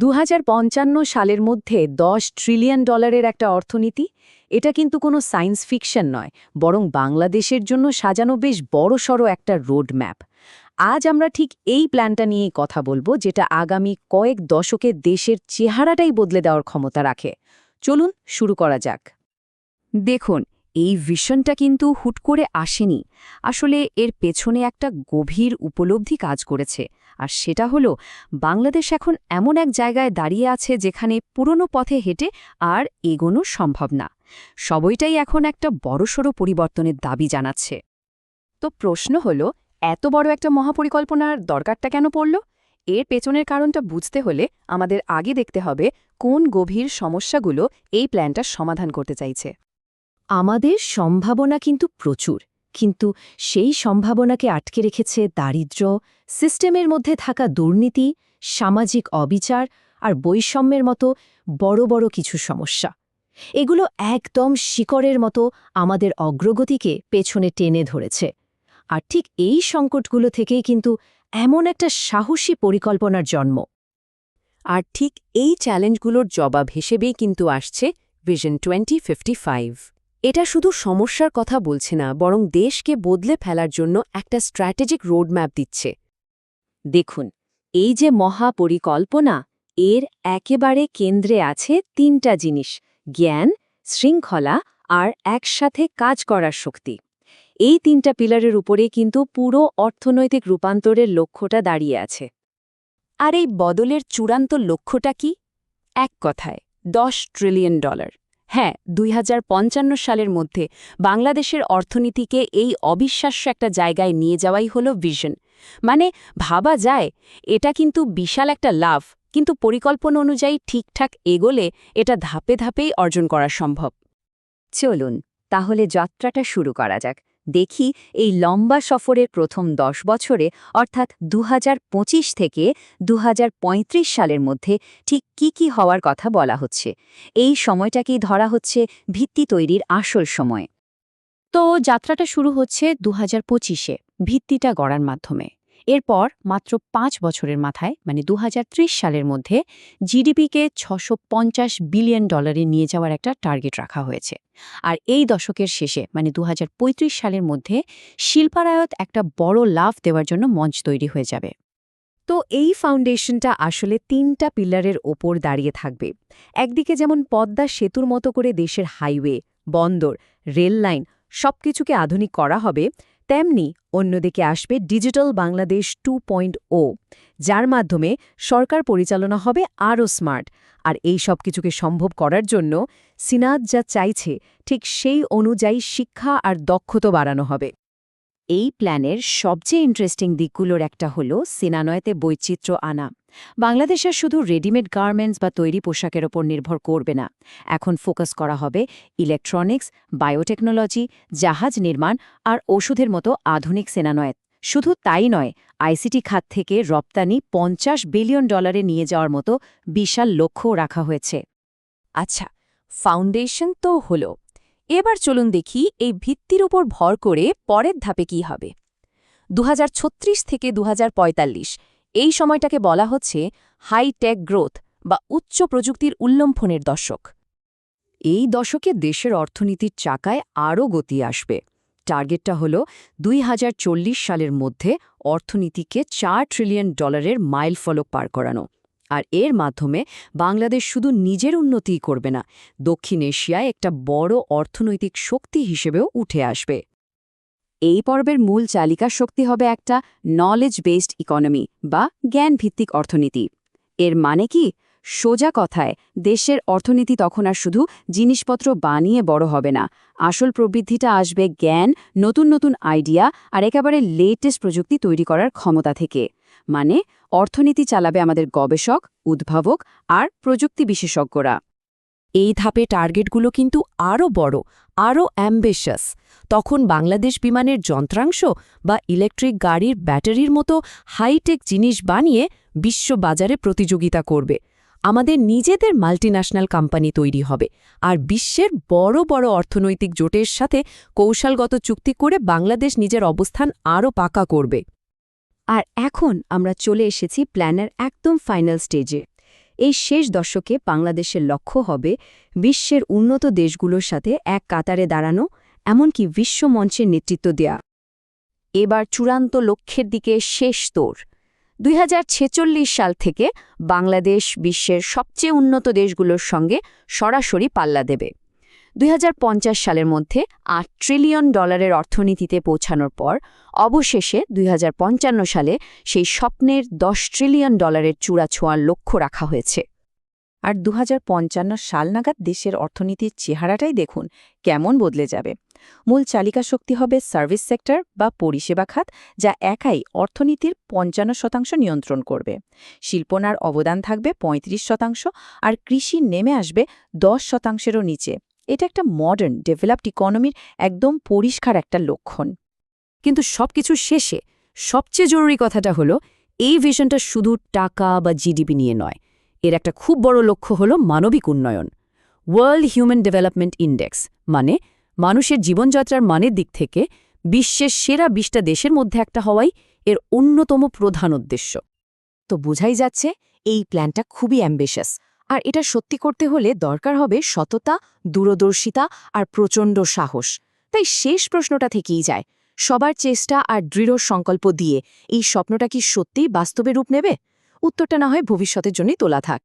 দু হাজার পঞ্চান্ন সালের মধ্যে দশ ট্রিলিয়ন ডলারের একটা অর্থনীতি, এটা কিন্তু কোনো সায়েন্স ফিকশন নয়, বরং বাংলাদেশের জন্য সাজানো বেশ বড়সড় একটা রোড ম্যাপ আজ আমরা ঠিক এই প্ল্যানটা নিয়েই কথা বলব, যেটা আগামী কয়েক দশকে দেশের চেহারাটাই বদলে দেওয়ার ক্ষমতা রাখে। চলুন শুরু করা যাক। দেখুন, এই ভিশনটা কিন্তু হুট করে আসেনি। আসলে এর পেছনে একটা গভীর উপলব্ধি কাজ করেছে। আর সেটা হলো, বাংলাদেশ এখন এমন এক জায়গায় দাঁড়িয়ে আছে যেখানে পুরনো পথে হেঁটে আর এগোনো সম্ভব না। সবইটাই এখন একটা বড়সড় পরিবর্তনের দাবি জানাচ্ছে। তো প্রশ্ন হলো, এত বড় একটা মহাপরিকল্পনার দরকারটা কেন পড়ল? এর পেছনের কারণটা বুঝতে হলে আমাদের আগে দেখতে হবে কোন গভীর সমস্যাগুলো এই প্ল্যানটা সমাধান করতে চাইছে। আমাদের সম্ভাবনা কিন্তু প্রচুর। কিন্তু সেই সম্ভাবনাকে আটকে রেখেছে দারিদ্র্য, সিস্টেমের মধ্যে থাকা দুর্নীতি, সামাজিক অবিচার আর বৈষম্যের মতো বড় বড় কিছু সমস্যা। এগুলো একদম শিকড়ের মতো আমাদের অগ্রগতিকে পেছনে টেনে ধরেছে। আর ঠিক এই সংকটগুলো থেকেই কিন্তু এমন একটা সাহসী পরিকল্পনার জন্ম। আর ঠিক এই চ্যালেঞ্জগুলোর জবাব হিসেবেই কিন্তু আসছে ভিশন টোয়েন্টি এটা শুধু সমস্যার কথা বলছে না, বরং দেশকে বদলে ফেলার জন্য একটা স্ট্র্যাটেজিক রোডম্যাপ দিচ্ছে। দেখুন, এই যে মহাপরিকল্পনা, এর একেবারে কেন্দ্রে আছে তিনটা জিনিস, জ্ঞান, শৃঙ্খলা আর একসাথে কাজ করার শক্তি। এই তিনটা পিলারের উপরে কিন্তু পুরো অর্থনৈতিক রূপান্তরের লক্ষ্যটা দাঁড়িয়ে আছে। আর এই বদলের চূড়ান্ত লক্ষ্যটা কি? এক কথায়, দশ ট্রিলিয়ন ডলার। হ্যাঁ দুই হাজার পঞ্চান্ন সালের মধ্যে বাংলাদেশের অর্থনীতিকে এই অবিশ্বাস্য একটা জায়গায় নিয়ে যাওয়াই হল ভিশন মানে ভাবা যায়, এটা কিন্তু বিশাল একটা লাভ, কিন্তু পরিকল্পনা অনুযায়ী ঠিকঠাক এগোলে এটা ধাপে ধাপেই অর্জন করা সম্ভব। চলুন, তাহলে যাত্রাটা শুরু করা যাক। দেখি এই লম্বা সফরের প্রথম দশ বছরে, অর্থাৎ দু হাজার পঁচিশ থেকে দুহাজার পঁয়ত্রিশ সালের মধ্যে ঠিক কি কি হওয়ার কথা বলা হচ্ছে। এই সময়টাকেই ধরা হচ্ছে ভিত্তি তৈরির আসল সময়। তো যাত্রাটা শুরু হচ্ছে দু হাজার ভিত্তিটা গড়ার মাধ্যমে। এরপর মাত্র পাঁচ বছরের মাথায় মানে দু হাজার ত্রিশ সালের মধ্যে, জিডিপিকে ছশো বিলিয়ন ডলারে নিয়ে যাওয়ার একটা টার্গেট রাখা হয়েছে। আর এই দশকের শেষে মানে দু হাজার পঁয়ত্রিশ সালের মধ্যে শিল্পারায়ত একটা বড় লাভ দেওয়ার জন্য মঞ্চ তৈরি হয়ে যাবে। তো এই ফাউন্ডেশনটা আসলে তিনটা পিলারের ওপর দাঁড়িয়ে থাকবে। একদিকে যেমন পদ্মা সেতুর মতো করে দেশের হাইওয়ে, বন্দর, রেল লাইন সবকিছুকে আধুনিক করা হবে তেমনি অন্যদিকে আসবে ডিজিটাল বাংলাদেশ টু যার মাধ্যমে সরকার পরিচালনা হবে আরও স্মার্ট। আর এই সব কিছুকে সম্ভব করার জন্য সিনাদ যা চাইছে, ঠিক সেই অনুযায়ী শিক্ষা আর দক্ষতা বাড়ানো হবে। এই প্ল্যানের সবচেয়ে ইন্টারেস্টিং দিকগুলোর একটা হল সিনানয়তে বৈচিত্র্য আনা। বাংলাদেশের শুধু রেডিমেড গার্মেন্টস বা তৈরি পোশাকের ওপর নির্ভর করবে না। এখন ফোকাস করা হবে ইলেকট্রনিক্স বায়োটেকনোলজি জাহাজ নির্মাণ আর ওষুধের মতো আধুনিক সেনানয়েত শুধু তাই নয় আইসিটি খাত থেকে রপ্তানি পঞ্চাশ বিলিয়ন ডলারে নিয়ে যাওয়ার মতো বিশাল লক্ষ্যও রাখা হয়েছে। আচ্ছা ফাউন্ডেশন তো হলো। এবার চলুন দেখি এই ভিত্তির উপর ভর করে পরের ধাপে কি হবে। দু হাজার ছত্রিশ থেকে দুহাজার পঁয়তাল্লিশ এই সময়টাকে বলা হচ্ছে হাইটেক গ্রোথ বা উচ্চ প্রযুক্তির উল্লম্ফনের দশক। এই দশকে দেশের অর্থনীতির চাকায় আরও গতি আসবে। টার্গেটটা হল দুই হাজার চল্লিশ সালের মধ্যে অর্থনীতিকে চার ট্রিলিয়ন ডলারের মাইল ফলক পার করানো। আর এর মাধ্যমে বাংলাদেশ শুধু নিজের উন্নতিই করবে না, দক্ষিণ এশিয়ায় একটা বড় অর্থনৈতিক শক্তি হিসেবেও উঠে আসবে। এই পর্বের মূল চালিকা শক্তি হবে একটা নলেজ বেসড ইকোনমি বা জ্ঞানভিত্তিক অর্থনীতি। এর মানে কি? সোজা কথায়, দেশের অর্থনীতি তখন আর শুধু জিনিসপত্র বানিয়ে বড় হবে না। আসল প্রবৃদ্ধিটা আসবে জ্ঞান, নতুন নতুন আইডিয়া আর একেবারে লেটেস্ট প্রযুক্তি তৈরি করার ক্ষমতা থেকে। মানে অর্থনীতি চালাবে আমাদের গবেষক, উদ্ভাবক আর প্রযুক্তি বিশেষজ্ঞরা। এই ধাপে টার্গেটগুলো কিন্তু আরও বড়, আরও অ্যাম্বিশাস। তখন বাংলাদেশ বিমানের যন্ত্রাংশ বা ইলেকট্রিক গাড়ির ব্যাটারির মতো হাইটেক জিনিস বানিয়ে বিশ্ববাজারে প্রতিযোগিতা করবে। আমাদের নিজেদের মাল্টিন্যাশনাল কোম্পানি তৈরি হবে আর বিশ্বের বড় বড় অর্থনৈতিক জোটের সাথে কৌশলগত চুক্তি করে বাংলাদেশ নিজের অবস্থান আরও পাকা করবে। আর এখন আমরা চলে এসেছি প্ল্যানের একদম ফাইনাল স্টেজে। এই শেষ দশকে বাংলাদেশের লক্ষ্য হবে বিশ্বের উন্নত দেশগুলোর সাথে এক কাতারে দাঁড়ানো, এমনকি বিশ্বমঞ্চের নেতৃত্ব দেয়া। এবার চূড়ান্ত লক্ষ্যের দিকে শেষ তোর দুই হাজার ছেচল্লিশ সাল থেকে বাংলাদেশ বিশ্বের সবচেয়ে উন্নত দেশগুলোর সঙ্গে সরাসরি পাল্লা দেবে। দুই হাজার পঞ্চাশ সালের মধ্যে আট ট্রিলিয়ন ডলারের অর্থনীতিতে পৌঁছানোর পর, অবশেষে দুই হাজার পঞ্চান্ন সালে সেই স্বপ্নের দশ ট্রিলিয়ন ডলারের চূড়া ছোঁয়ার লক্ষ্য রাখা হয়েছে। আর দু হাজার পঞ্চান্ন সাল নাগাদ দেশের অর্থনীতির চেহারাটাই দেখুন কেমন বদলে যাবে। মূল চালিকা শক্তি হবে সার্ভিস সেক্টর বা পরিষেবা খাত, যা একাই অর্থনীতির পঞ্চান্ন শতাংশ নিয়ন্ত্রণ করবে। শিল্পনার অবদান থাকবে ৩৫ শতাংশ আর কৃষি নেমে আসবে দশ শতাংশেরও নিচে। এটা একটা মডার্ন ডেভেলপড ইকোনমির একদম পরিষ্কার একটা লক্ষণ। কিন্তু সবকিছু শেষে সবচেয়ে জরুরি কথাটা হলো, এই ভিশনটা শুধু টাকা বা জিডিপি নিয়ে নয়। এর একটা খুব বড় লক্ষ্য হলো মানবিক উন্নয়ন। ওয়ার্ল্ড হিউম্যান ডেভেলপমেন্ট ইন্ডেক্স মানে মানুষের জীবনযাত্রার মানের দিক থেকে বিশ্বের সেরা বিশটা দেশের মধ্যে একটা হওয়াই এর অন্যতম প্রধান উদ্দেশ্য। তো বোঝাই যাচ্ছে, এই প্ল্যানটা খুবই অ্যাম্বিশাস আর এটা সত্যি করতে হলে দরকার হবে সততা, দূরদর্শিতা আর প্রচণ্ড সাহস। তাই শেষ প্রশ্নটা থেকেই যায়। সবার চেষ্টা আর দৃঢ় সংকল্প দিয়ে এই স্বপ্নটা কি সত্যিই বাস্তবে রূপ নেবে? উত্তরটা না হয় ভবিষ্যতের জন্যই তোলা থাক।